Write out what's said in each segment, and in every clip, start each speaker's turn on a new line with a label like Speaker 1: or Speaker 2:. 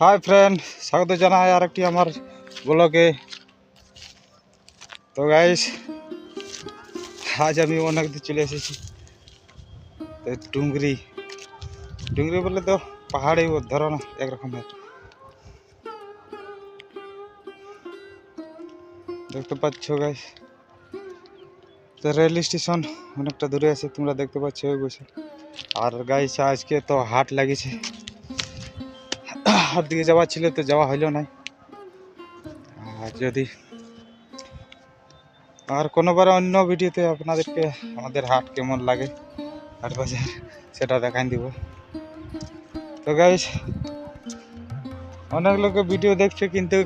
Speaker 1: Hi friend স্বাগত জানাই আর একটি আমার ব্লগে তো গাইস আজ আমি অনেক দূর চলে এসেছি। তো, ডুংরি। ডুংরি বলে তো পাহাড়ি ধরন একরকমের দেখতে পাচ্ছ গাইস তো রেল স্টেশন অনেকটা দূরে আছে, তোমরা দেখতে পাচ্ছ বসে। আর গাইস আজকে তো হাট লাগিয়েছে হাট দিকে যাওয়ার ছিল তো যাওয়া হইল না আর যদি আর কোনোবার অন্য ভিডিওতে আপনাদেরকে আমাদের হাট কেমন লাগে, হাট বাজার, সেটা দেখাই দিব। তো গাইস অনেক লোকে ভিডিও দেখছে কিন্তু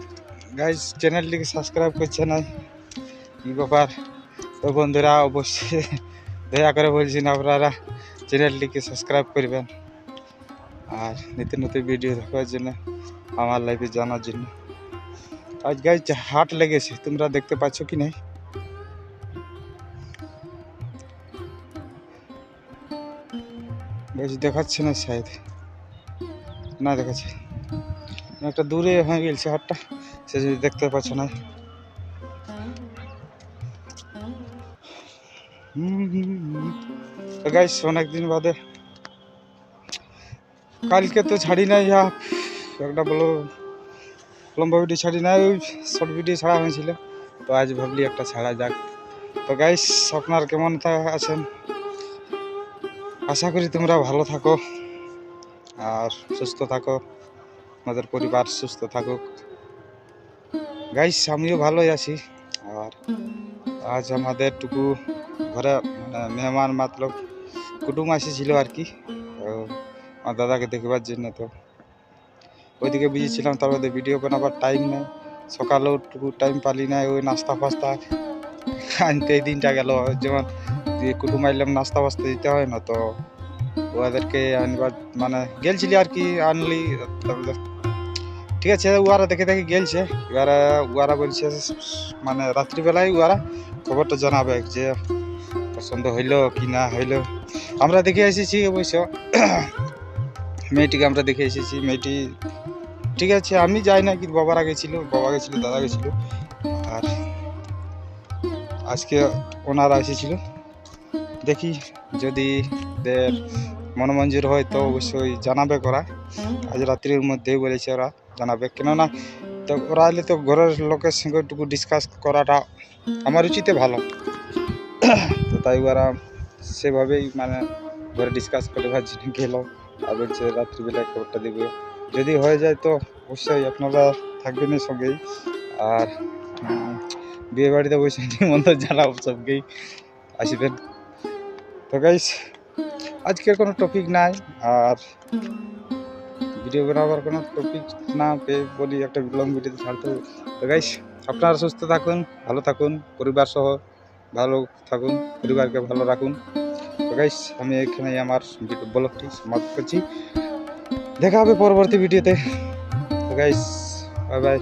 Speaker 1: গাইস চ্যানেলটিকে সাবস্ক্রাইব করছে না কি ব্যাপার? তো বন্ধুরা, অবশ্যই দয়া করে বলছেন আপনারা চ্যানেলটিকে সাবস্ক্রাইব করবেন। আর নিত্য নতুন ভিডিও দেখার জন্য, আমার লাইফে জানার জন্য। আজ গাছ হাট লেগেছে, তোমরা দেখতে পাচ্ছ কি নাই? দেখাচ্ছে না শায়দ না দেখাচ্ছে। একটা দূরে হয়ে গেছে হাটটা সে যদি দেখতে পাচ্ছ না। গাইস অনেকদিন বাদে কালকে তো ছাড়ি নাই ইয়া একটা বলো, লম্বা ভিডিও ছাড়ি নাই, ওই শর্ট ভিডিও ছাড়া হয়েছিল। তো আজ ভাবলি একটা ছাড়া যাক। তো গাইস আপনার কেমন আছেন? আশা করি তোমরা ভালো থাকো আর সুস্থ থাকো। আমাদের পরিবার সুস্থ থাকুক। গাইস আমিও ভালোই আছি। আর আজ আমাদের টুকু ঘরে মানে মেহমান মতলব, কুটুম আসেছিল আর কি। আমার দাদাকে দেখবার জন্য তো। ওইদিকে বুঝেছিলাম তার মধ্যে ভিডিও বানাবার টাইম নেই। সকালেও টাইম পালি নাই, ওই নাস্তা ফাস্তা আনতে এই দিনটা গেল। যেমন কুটুম আইলাম, নাস্তা ফাস্তা দিতে হয় না তো। ওদেরকে আনবার মানে গেলছিলি আর কি, আনলি। তারপরে ঠিক আছে উয়ারা দেখে দেখে গেলছে। এবারে উয়ারা বলছে মানে রাত্রিবেলায় উয়ারা খবরটা জানাবে যে পছন্দ হইল কি না হইল। আমরা দেখে এসেছি অবশ্য। মেয়েটিকে আমরা দেখে এসেছি, মেয়েটি ঠিক আছে, আমি যাই না, কিন্তু বাবারা গেছিল বাবা গেছিল দাদা গেছিল আর আজকে ওনারা এসেছিল। দেখি যদি দের মনোমঞ্জুর হয় তো অবশ্যই জানাবে করা আজ রাত্রির মধ্যেই বলেছে ওরা জানাবে। কেননা তো ওরা এলে তো ঘরের লোকের সঙ্গে একটু ডিসকাস করাটা আমার উচিতে ভালো। তো তাই ওরা সেভাবেই মানে ঘরে ডিসকাস করে ভাবছি, গেল। আর বলছে রাত্রিবেলা খবরটা দেবে। যদি হয়ে যায় তো অবশ্যই আপনারা থাকবেন সঙ্গেই। আর বিয়ে বাড়িতে বসে নিমন্ত্রণ জানাব সবকেই। আসবেন। তো গাইস আজকে কোনো টপিক নাই। আর ভিডিও বানাবার কোনো টপিক না পেয়ে বলি একটা লং ভিডিওতে ছাড়তে হবে তো গাইস আপনারা সুস্থ থাকুন, ভালো থাকুন পরিবার সহ ভালো থাকুন, পরিবারকে ভালো রাখুন। গাইস আমি এখানে আমার ব্লগটি সমাপ্ত করছি। দেখা হবে পরবর্তী ভিডিওতে। তো গাইস বাই বাই